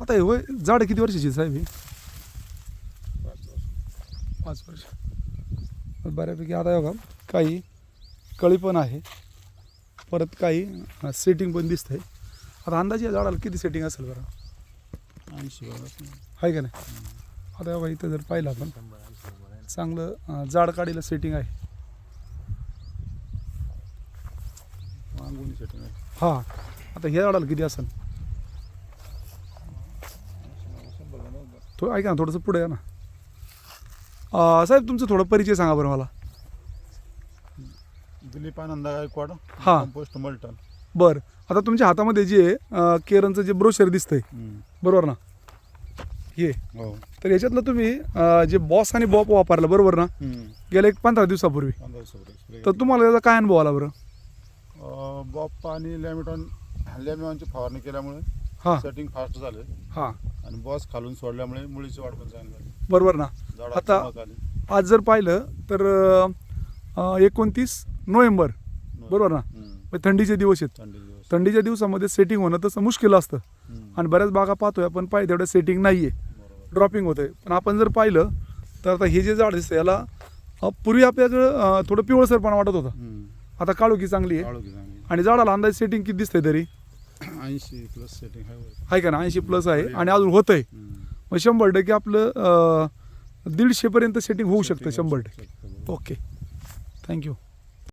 आता हे होय झाड किती वर्षाची आहे साहेब ही? पाच वर्ष. बऱ्यापैकी आता हे बघा काही कळी पण आहे. परत काही सेटिंग पण दिसतंय. आता अंदाजे या झाडाला किती सेटिंग असेल बरं? ऐंशी. आहे का नाही? आता बघा इथं जर पाहिलं आपण चांगलं जाड काढीला सेटिंग आहे. हां. आता ह्या झाडाला किती असेल शंभर तो ऐका ना थोडंसं पुढे या ना. साहेब तुमचं थोडं परिचय सांगा बरं मला. दिलीप आनंद गायकवाड हा. कंपोस्ट मल्टन बरं. आता तुमच्या हातामध्ये जे अं, केरनचं जे ब्रोशर दिसतंय बरोबर ना? हे. हो. तर याच्यातलं तुम्ही अं, जे बॉस आणि बॉप वापरलं बरोबर ना? गेल्या एक पंधरा दिवसापूर्वी. तर तुम्हाला त्याचा काय अनुभव आला बरं? बॉप आणि लॅमिटॉन लॅमिटॉनची फवारणी केल्यामुळे हां. सेटिंग फास्ट झाले. हां. आणि बॉस खालून सोडल्यामुळे मुळीची वाढ पण चांगली झाली. बरोबर ना? झाडात आता- चमक आली. आज जर पाहिलं तर एकोणतीस नोव्हेंबर. बरोबर ना? हम्म. म्हणजे थंडीचे दिवस आहेत. थंडी दिवस. थंडीच्या दिवसामध्ये सेटिंग होणं तसं मुश्किल असतं. हम्म. आणि बऱ्याच बागा पाहतोय आपण पाहिजे तेवढं सेटिंग नाही आहे बरोबर. ड्रॉपिंग होतंय. पण आपण जर पाहिलं तर आता हे जे झाड दिसतं याला अं, पूर्वी आपल्याकडं अं, थोडं पिवळसरपणा वाटत होता. हम्म. आता काळोखी चांगली आहे. काळोखी चांगली आणि झाडाला अंदाज सेटिंग किती दिसतंय तरी? ऐंशी प्लस सेटिंग आहे वर. आहे का ना ऐंशी प्लस आहे आणि अजून होतंय हम्म. मग शंभर टक्के आपलं अं, दीडशेपर्यंत सेटिंग होऊ शकतं शंभर टक्के शकतं, बरोबर. Okay thank you